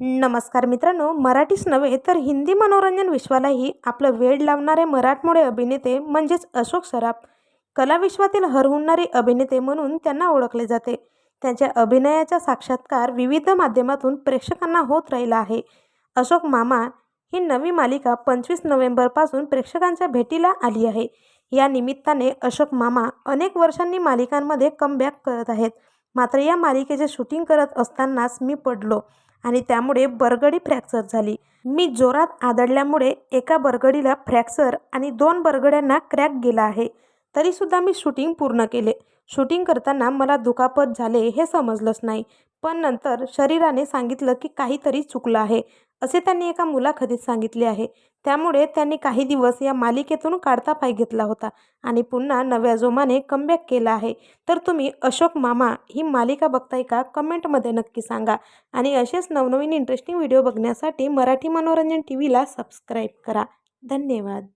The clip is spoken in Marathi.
नमस्कार मित्रांनो मराठीच नव्हे तर हिंदी मनोरंजन विश्वालाही आपलं वेड लावणारे मराठमोळे अभिनेते म्हणजेच अशोक सराफ कलाविश्वातील हरहुन्नारी अभिनेते म्हणून त्यांना ओळखले जाते. त्यांच्या अभिनयाचा साक्षात्कार विविध माध्यमातून प्रेक्षकांना होत राहिला आहे. अशोक मामा ही नवी मालिका पंचवीस नोव्हेंबरपासून प्रेक्षकांच्या भेटीला आली आहे. या निमित्ताने अशोक मामा अनेक वर्षांनी मालिकांमध्ये कमबॅक करत आहेत. मात्र या मालिकेचे शूटिंग करत असतानाच मी पडलो आणि त्यामुळे बरगडी फ्रॅक्चर झाली. मी जोरात आदळल्यामुळे एका बरगडीला फ्रॅक्चर आणि दोन बरगड्यांना क्रॅक गेला आहे. तरीसुद्धा मी शूटिंग पूर्ण केले. शूटिंग करताना मला दुखापत झाले हे समजलंच नाही. पण नंतर शरीराने सांगितलं की काहीतरी चुकलं आहे. असे त्यांनी एका मुलाखतीत सांगितले आहे. त्यामुळे त्यांनी काही दिवस या मालिकेतून काढता पाय घेतला होता आणि पुन्हा नव्या जोमाने कमबॅक केला आहे. तर तुम्ही अशोक मामा ही मालिका बघताय का? कमेंटमध्ये नक्की सांगा. आणि असेच नवनवीन इंटरेस्टिंग व्हिडिओ बघण्यासाठी मराठी मनोरंजन टी व्हीला सबस्क्राईब करा. धन्यवाद.